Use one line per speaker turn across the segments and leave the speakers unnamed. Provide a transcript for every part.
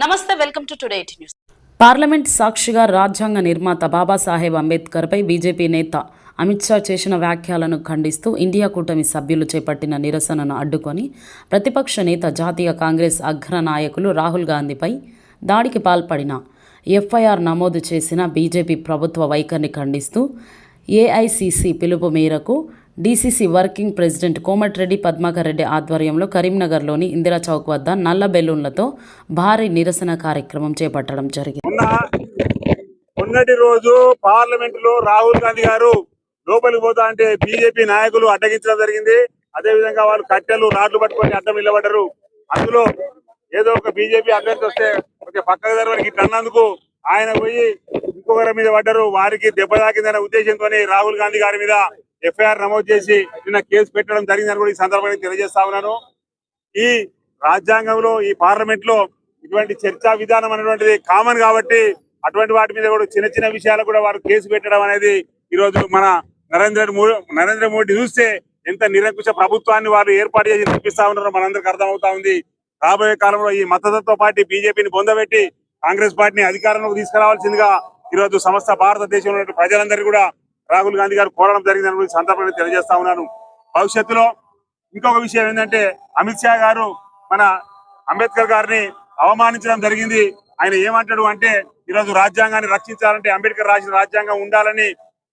నమస్తే welcome to today news.
Parliament సాక్షిగా రాజ్యాంగ నిర్మాత బాబాసాహెబ్ అంబేద్కర్పై బీజేపీ నేత అమిత్ షా చేసిన వ్యాఖ్యలను ఖండిస్తూ ఇండియా కూటమి సభ్యులు చేపట్టిన నిరసనను అడ్డుకొని ప్రతిపక్ష నేత జాతీయ కాంగ్రెస్ అగ్ర నాయకులు రాహుల్ గాంధీపై దాడికి పాల్పడిన ఎఫ్ఐఆర్ నమోదు చేసిన బీజేపీ ప్రభుత్వ వైఖరిని ఖండిస్తూ ఏఐసిసి పిలుపు మేరకు DCC working president Komatireddy Padmakar Reddy ఆధ్వర్యంలో కరీంనగర్లోని ఇందిరా చౌక్ వద్ద నల్ల బెలూన్లతో భారీ నిరసన కార్యక్రమం చేపట్టడం జరిగింది.
మొన్నటి రోజు పార్లమెంట్లో రాహుల్ గాంధీ గారు లోపలికి పోతా అంటే బీజేపీ నాయకులు అడ్డగించడం జరిగింది. అదే విధంగా వాళ్ళు కట్టెలు రాడ్లు పట్టుకొని అడ్డం నిలబడ్డారు. అందులో ఏదో ఒక బీజేపీ అభ్యర్థి వస్తే ఒక పక్కకు జరగడానికి ఇట్లా అన్నందుకు ఆయన పోయి ఇంకొకరి మీద పడ్డారు. వారికి దెబ్బ తాకిందనే ఉద్దేశంతో రాహుల్ గాంధీ గారి మీద ఎఫ్ఐఆర్ నమోదు చేసి నిన్న కేసు పెట్టడం జరిగిందని కూడా ఈ సందర్భంగా తెలియజేస్తా ఉన్నాను. ఈ రాజ్యాంగంలో ఈ పార్లమెంట్లో ఇటువంటి చర్చా విధానం అనేటువంటిది కామన్ కాబట్టి అటువంటి వాటి మీద కూడా చిన్న చిన్న విషయాలు కూడా వారు కేసు పెట్టడం అనేది ఈ రోజు మన నరేంద్ర నరేంద్ర మోడీ చూస్తే ఎంత నిరంకుశ ప్రభుత్వాన్ని వారు ఏర్పాటు చేసి చూపిస్తా ఉన్నారో మనందరికి అర్థమవుతా ఉంది. రాబోయే కాలంలో ఈ మతతత్వ పార్టీ బీజేపీని పొందబెట్టి కాంగ్రెస్ పార్టీని అధికారంలోకి తీసుకురావాల్సిందిగా ఈ రోజు సమస్త భారతదేశంలో ప్రజలందరూ ప్రజలందరికీ కూడా రాహుల్ గాంధీ గారు కోరడం జరిగిందని కూడా సందర్భంగా తెలియజేస్తా ఉన్నాను. భవిష్యత్తులో ఇంకొక విషయం ఏంటంటే అమిత్ షా గారు మన అంబేద్కర్ గారిని అవమానించడం జరిగింది. ఆయన ఏమంటాడు అంటే ఈరోజు రాజ్యాంగాన్ని రక్షించాలంటే అంబేద్కర్ రాసిన రాజ్యాంగం ఉండాలని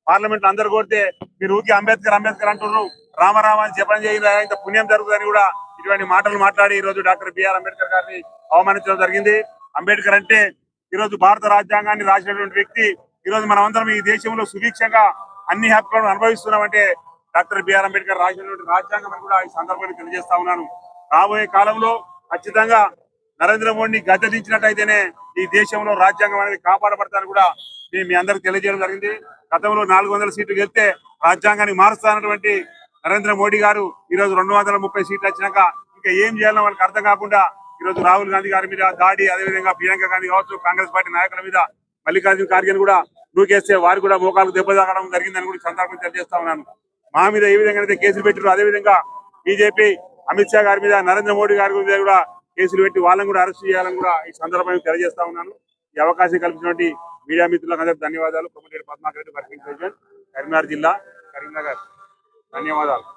పార్లమెంట్ అందరు కోరితే మీరు ఊరికి అంబేద్కర్ అంబేద్కర్ అంటున్నారు. రామరామ అని జపం చేయండి ఇంత పుణ్యం జరుగుతుందని కూడా ఇటువంటి మాటలు మాట్లాడి ఈ రోజు డాక్టర్ బిఆర్ అంబేద్కర్ గారిని అవమానించడం జరిగింది. అంబేద్కర్ అంటే ఈ రోజు భారత రాజ్యాంగాన్ని రాసినటువంటి వ్యక్తి. ఈ రోజు మనమందరం ఈ దేశంలో సుభిక్షంగా అన్ని హక్కులను అనుభవిస్తున్నామంటే డాక్టర్ బిఆర్ అంబేద్కర్ రాసినటువంటి రాజ్యాంగం అని కూడా ఈ సందర్భాన్ని తెలియజేస్తా ఉన్నాను. రాబోయే కాలంలో ఖచ్చితంగా నరేంద్ర మోడీని గద్దెదించినట్టయితేనే ఈ దేశంలో రాజ్యాంగం అనేది కాపాడబడతారని కూడా నేను మీ అందరికి తెలియజేయడం జరిగింది. గతంలో నాలుగు వందల సీట్లు గెలిస్తే రాజ్యాంగాన్ని మారుస్తానటువంటి నరేంద్ర మోడీ గారు ఈ రోజు రెండు వందల ముప్పై సీట్లు వచ్చినాక ఇంకా ఏం చేయాలో వాళ్ళకి అర్థం కాకుండా ఈ రోజు రాహుల్ గాంధీ గారి మీద దాడి అదేవిధంగా ప్రియాంక గాంధీ కావచ్చు కాంగ్రెస్ పార్టీ నాయకుల మీద మల్లికార్జున ఖార్గే కూడా దూకేస్తే వారు కూడా మోకాలకు దెబ్బ తాగడం జరిగిందని కూడా ఈ సందర్భంగా తెలియజేస్తా ఉన్నాను. మా మీద ఏ విధంగా అయితే కేసులు పెట్టారు అదే విధంగా బీజేపీ అమిత్ షా గారి మీద నరేంద్ర మోడీ గారి మీద కూడా కేసులు పెట్టి వాళ్ళని కూడా అరెస్ట్ చేయాలని కూడా ఈ సందర్భంగా తెలియజేస్తా ఉన్నాను. ఈ అవకాశం కల్పించినటువంటి మీడియా మిత్రులకు అందరికీ ధన్యవాదాలు. కొమ్మటిరెడ్డి పద్మాకర్ రెడ్డి వర్కింగ్ ప్రెసిడెంట్ కరీంనగర్ జిల్లా కరీంనగర్. ధన్యవాదాలు.